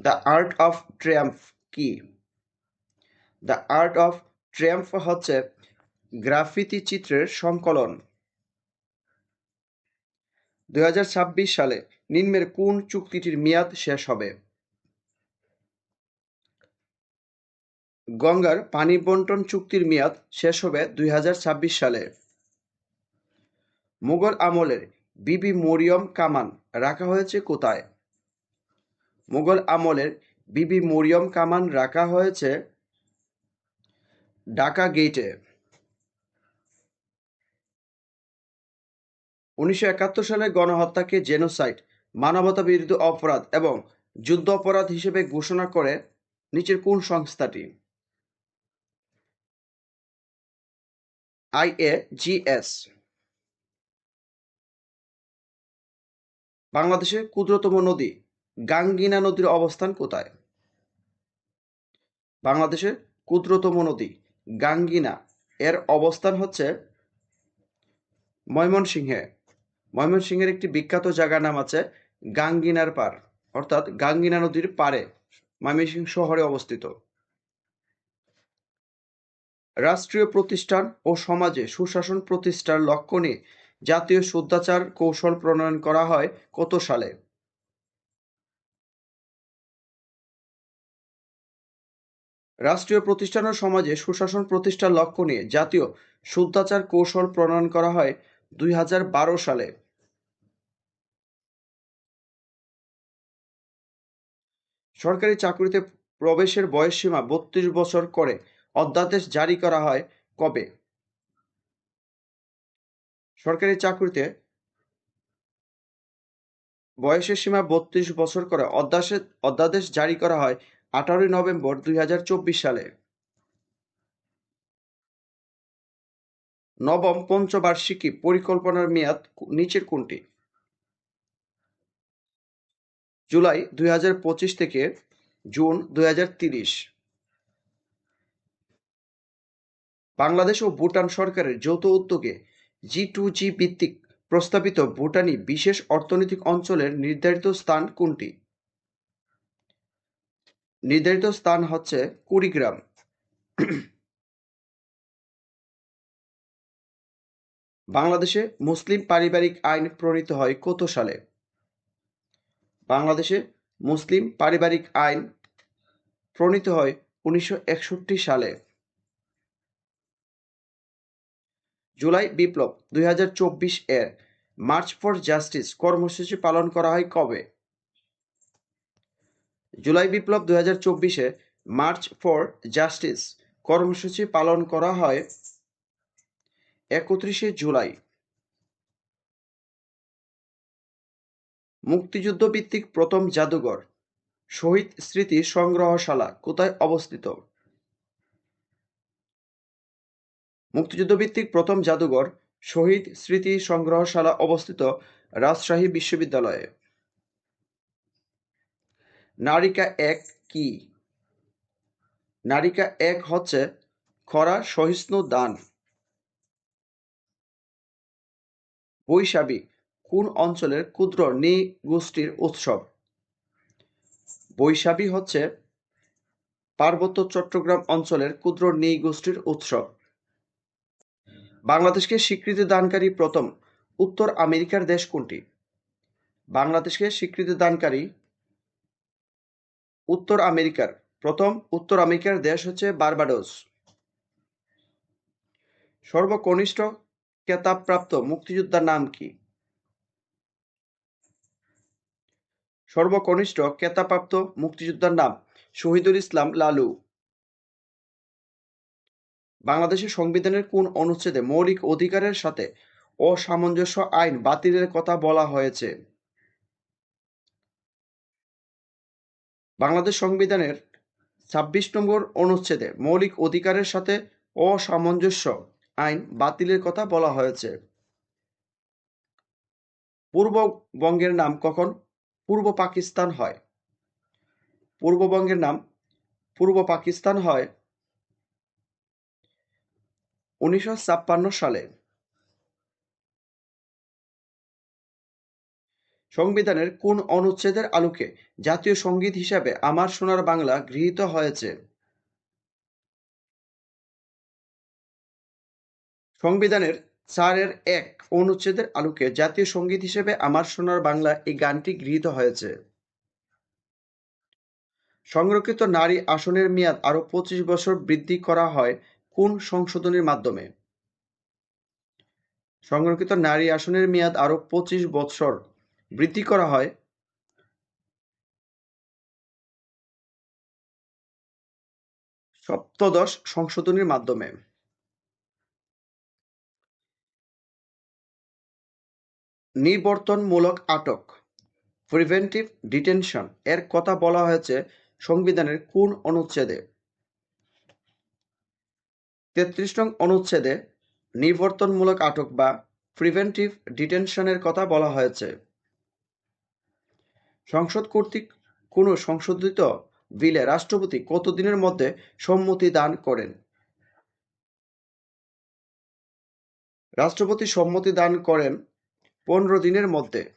The art of ট্রিয়াম্ফ কি? The art of ট্রিয়াম্ফ হচ্ছে graffiti চিত্রের সংকলন। দুই হাজার ছাব্বিশ সালে নিম্নের কোন চুক্তিটির মেয়াদ শেষ হবে? গঙ্গার পানি বন্টন চুক্তির মেয়াদ শেষ হবে দুই হাজার ছাব্বিশ সালে। মুঘল আমলের বিবি মরিয়ম কামান রাখা হয়েছে কোথায়? মুঘল আমলের বিবি মরিয়ম কামান রাখা হয়েছে ঢাকা গেইটে। উনিশশো একাত্তর সালে গণহত্যাকে জেনোসাইড, মানবতা বিরোধী অপরাধ এবং যুদ্ধ অপরাধ হিসেবে ঘোষণা করে নিচের কোন সংস্থাটি? আইএজিএস। বাংলাদেশের ক্ষুদ্রতম নদী। গাঙ্গিনা নদীর অবস্থান কোথায়? বাংলাদেশের ক্ষুদ্রতম নদী গাঙ্গিনা। এর অবস্থান হচ্ছে ময়মনসিংহে। ময়মনসিংহের একটি বিখ্যাত জায়গার নাম আছে গাঙ্গিনার পার, অর্থাৎ গাঙ্গিনা নদীর পারে ময়মনসিংহ শহরে অবস্থিত। রাষ্ট্রীয় প্রতিষ্ঠান ও সমাজে সুশাসন প্রতিষ্ঠার লক্ষ্য নিয়ে জাতীয় শুদ্ধাচার কৌশল প্রণয়ন করা হয় কত সালে? রাষ্ট্রীয় প্রতিষ্ঠান ও সমাজে সুশাসন প্রতিষ্ঠার লক্ষ্য নিয়ে জাতীয় শুদ্ধাচার কৌশল প্রণয়ন করা হয় দুই হাজার বারো সালে। সরকারি চাকরিতে প্রবেশের বয়সসীমা বত্রিশ বছর করে অধ্যাদেশ জারি করা হয় কবে? সরকারি চাকরিতে বয়সের সীমা বত্রিশ বছর করে অধ্যাদেশ অধ্যাদেশ জারি করা হয় আঠারোই নভেম্বর দুই হাজার চব্বিশ সালে। নবম পঞ্চবার্ষিকী পরিকল্পনার মেয়াদ নিচের কোনটি? জুলাই দুই হাজার পঁচিশ থেকে জুন দুই বাংলাদেশ ও ভুটান সরকারের যৌথ উদ্যোগে জি টু জি ভিত্তিক প্রস্তাবিত ভুটানি বিশেষ অর্থনৈতিক অঞ্চলের নির্ধারিত স্থান কোনটি? নির্ধারিত স্থান হচ্ছে কুড়িগ্রাম। বাংলাদেশে মুসলিম পারিবারিক আইন প্রণীত হয় কত সালে? বাংলাদেশে মুসলিম পারিবারিক আইন প্রণীত হয় উনিশশো একষট্টি সালে। জুলাই বিপ্লব দুই হাজার চব্বিশ এর মার্চ ফর জাস্টিস কর্মসূচি পালন করা হয় কবে? জুলাই বিপ্লব দুই হাজার চব্বিশে মার্চ ফর জাস্টিস কর্মসূচি পালন করা হয় একত্রিশে জুলাই। মুক্তিযুদ্ধ ভিত্তিক প্রথম জাদুঘর, শহীদ স্মৃতি সংগ্রহশালা কোথায় অবস্থিত? মুক্তিযুদ্ধ ভিত্তিক প্রথম জাদুঘর, শহীদ স্মৃতি সংগ্রহশালা অবস্থিত রাজশাহী বিশ্ববিদ্যালয়ে। নারিকা এক কি? নারিকা এক হচ্ছে খরা সহিষ্ণু দান। বৈশাখী, কোন অঞ্চলের ক্ষুদ্র নৃগোষ্ঠীর উৎসব? বৈশাখী হচ্ছে পার্বত্য চট্টগ্রাম অঞ্চলের ক্ষুদ্র নৃগোষ্ঠীর উৎসব। বাংলাদেশকে স্বীকৃতি দানকারী প্রথম উত্তর আমেরিকার দেশ কোনটি? বাংলাদেশকে স্বীকৃতি দানকারী উত্তর আমেরিকার, প্রথম উত্তর আমেরিকার দেশ হচ্ছে বার্বাডোস। সর্বকনিষ্ঠ খেতাবপ্রাপ্ত মুক্তিযোদ্ধার নাম কি? সর্বকনিষ্ঠ খেতাবপ্রাপ্ত মুক্তিযোদ্ধার নাম শহীদুল ইসলাম লালু। বাংলাদেশের সংবিধানের কোন অনুচ্ছেদে মৌলিক অধিকারের সাথে অসামঞ্জস্য আইন বাতিলের কথা বলা হয়েছে? বাংলাদেশ সংবিধানের ছাব্বিশ নম্বর অনুচ্ছেদে মৌলিক অধিকারের সাথে অসামঞ্জস্য আইন বাতিলের কথা বলা হয়েছে। পূর্ববঙ্গের নাম কখন? পূর্ব পাকিস্তান হয়। পূর্ববঙ্গের নাম পূর্ব পাকিস্তান হয় উনিশশো ছাপ্পান্ন সালে। সংবিধানের কোন অনুচ্ছেদের আলোকে জাতীয় সংগীত হিসাবে আমার সোনার বাংলা গৃহীত হয়েছে? সংবিধানের চারের এক অনুচ্ছেদের আলোকে জাতীয় সংগীত হিসেবে আমার সোনার বাংলা এই গানটি গৃহীত হয়েছে। সংরক্ষিত নারী আসনের মেয়াদ আরও পঁচিশ বছর বৃদ্ধি করা হয় কোন সংশোধনীর মাধ্যমে? সংরক্ষিত নারী আসনের মেয়াদ আরও পঁচিশ বছর বৃদ্ধি করা হয়। সপ্তদশ সংশোধনীর মাধ্যমে। নিবর্তনমূলক আটক প্রিভেন্টিভ ডিটেনশন এর কথা বলা হয়েছে সংবিধানের কোন অনুচ্ছেদে? তেত্রিশ নং অনুচ্ছেদে নিবর্তনমূলক আটক বা প্রিভেন্টিভ ডিটেনশনের কথা বলা হয়েছে। সংসদ কর্তৃক কোনো সংশোধিত বিলে রাষ্ট্রপতি কতদিনের মধ্যে সম্মতি দান করেন? রাষ্ট্রপতি সম্মতি দান করেন পনেরো দিনের মধ্যে।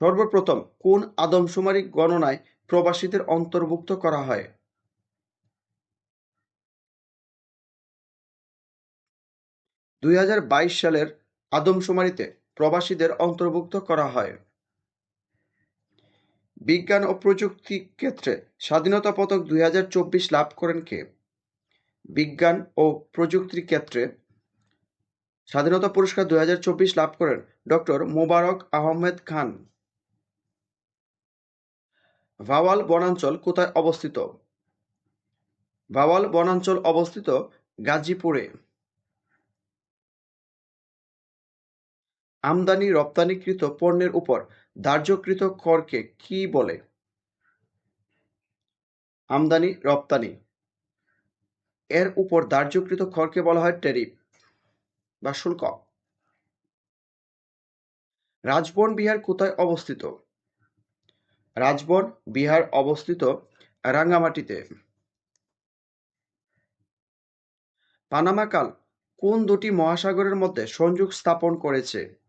সর্বপ্রথম, কোন আদমশুমারি গণনায় প্রবাসীদের অন্তর্ভুক্ত করা হয়? দুই হাজার বাইশ সালের আদমশুমারিতে প্রবাসীদের অন্তর্ভুক্ত করা হয়। বিজ্ঞান ও প্রযুক্তি ক্ষেত্রে স্বাধীনতা পদক দুই হাজার চব্বিশ লাভ করেন কে? বিজ্ঞান ও প্রযুক্তির ক্ষেত্রে স্বাধীনতা পুরস্কার দুই হাজার চব্বিশ লাভ করেন ডক্টর মোবারক আহমেদ খান। ভাওয়াল বনাঞ্চল কোথায় অবস্থিত? ভাওয়াল বনাঞ্চল অবস্থিত গাজীপুরে। আমদানি রপ্তানিকৃত পণ্যের উপর ধার্যকৃত করকে কি বলে? আমদানি, রপ্তানি। এর উপর ধার্যকৃত করকে বলা হয় ট্যারিফ বা শুল্ক। রাজবন বিহার কোথায় অবস্থিত? রাজবন বিহার অবস্থিত রাঙ্গামাটিতে। পানামা কাল কোন দুটি মহাসাগরের মধ্যে সংযোগ স্থাপন করেছে?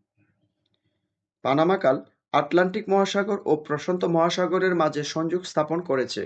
পানামা খাল আটলান্টিক মহাসাগর ও প্রশান্ত মহাসাগরের মাঝে সংযোগ স্থাপন করেছে।